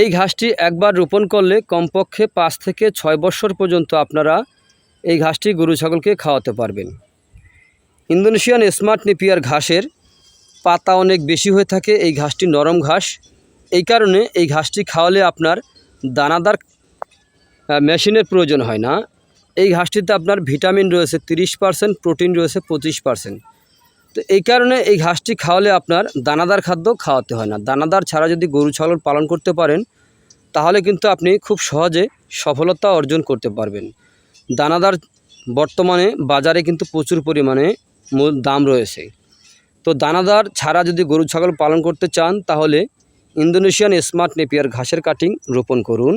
এই ঘাসটি একবার রোপণ করলে কমপক্ষে পাঁচ থেকে ছয় বছর পর্যন্ত আপনারা এই ঘাসটি গরু ছাগলকে খাওয়াতে পারবেন। ইন্দোনেশিয়ান স্মার্ট নেপিয়ার ঘাসের পাতা অনেক বেশি হয়ে থাকে, এই ঘাসটি নরম ঘাস। এই কারণে এই ঘাসটি খাওয়ালে আপনার দানাদার মেশিনের প্রয়োজন হয় না। এই ঘাসটিতে আপনার ভিটামিন রয়েছে তিরিশ পার্সেন্ট, প্রোটিন রয়েছে পঁচিশ পার্সেন্ট। তো এই কারণে এই ঘাসটি খাওয়ালে আপনার দানাদার খাদ্য খাওয়াতে হয় না। দানাদার ছাড়া যদি গরু, ছাগল পালন করতে পারেন, তাহলে কিন্তু আপনি খুব সহজে সফলতা অর্জন করতে পারবেন। দানাদার বর্তমানে বাজারে কিন্তু প্রচুর পরিমাণে দাম রয়েছে। তো দানাদার ছাড়া যদি গরু, ছাগল পালন করতে চান, তাহলে ইন্দোনেশিয়ান স্মার্ট নেপিয়ার ঘাসের কাটিং রোপণ করুন।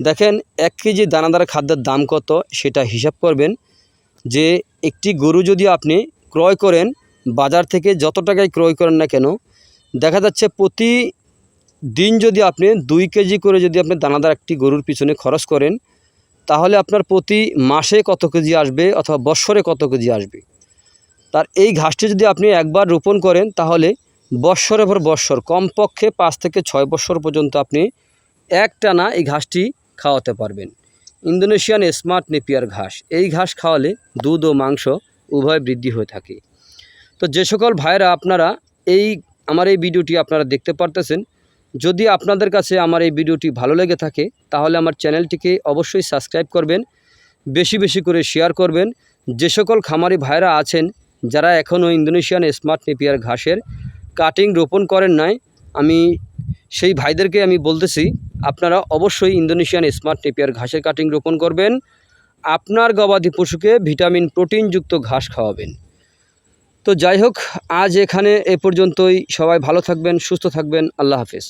দেখেন, এক কেজি দানাদার খাদ্যের দাম কত, সেটা হিসাব করবেন। যে একটি গরু যদি আপনি ক্রয় করেন বাজার থেকে যত টাকায় ক্রয় করেন না কেন, দেখা যাচ্ছে প্রতি দিন যদি আপনি দুই কেজি করে যদি আপনি দানাদার একটি গরুর পিছনে খরচ করেন, তাহলে আপনার প্রতি মাসে কত কেজি আসবে অথবা বৎসরে কত কেজি আসবে? তার এই ঘাসটি যদি আপনি একবার রোপণ করেন, তাহলে বৎসরের পর বৎসর, কমপক্ষে পাঁচ থেকে ছয় বৎসর পর্যন্ত আপনি একটানা এই ঘাসটি খাওয়াতে পারবেন। ইন্দোনেশিয়ান স্মার্ট নেপিয়ার ঘাস, এই ঘাস খাওয়ালে দুধ ও মাংস উভয় বৃদ্ধি হয়ে থাকে। তো যে সকল ভাইরা আপনারা এই, আমার এই ভিডিওটি আপনারা দেখতে পারতেছেন, যদি আপনাদের কাছে আমার এই ভিডিওটি ভালো লেগে থাকে, তাহলে আমার চ্যানেলটিকে অবশ্যই সাবস্ক্রাইব করবেন, বেশি বেশি করে শেয়ার করবেন। যে সকল খামারি ভাইরা আছেন, যারা এখনও ইন্দোনেশিয়ান স্মার্ট নেপিয়ার ঘাসের কাটিং রোপণ করেন নাই, আমি সেই ভাইদেরকে আমি বলতেছি, আপনারা অবশ্যই ইন্দোনেশিয়ান স্মার্ট নেপিয়ার ঘাসের কাটিং রোপণ করবেন। আপনার গবাদি পশুকে ভিটামিন প্রোটিনযুক্ত ঘাস খাওয়াবেন। তো যাই হোক আজ এখানে এ পর্যন্তই। সবাই ভালো থাকবেন সুস্থ থাকবেন। আল্লাহ হাফেজ।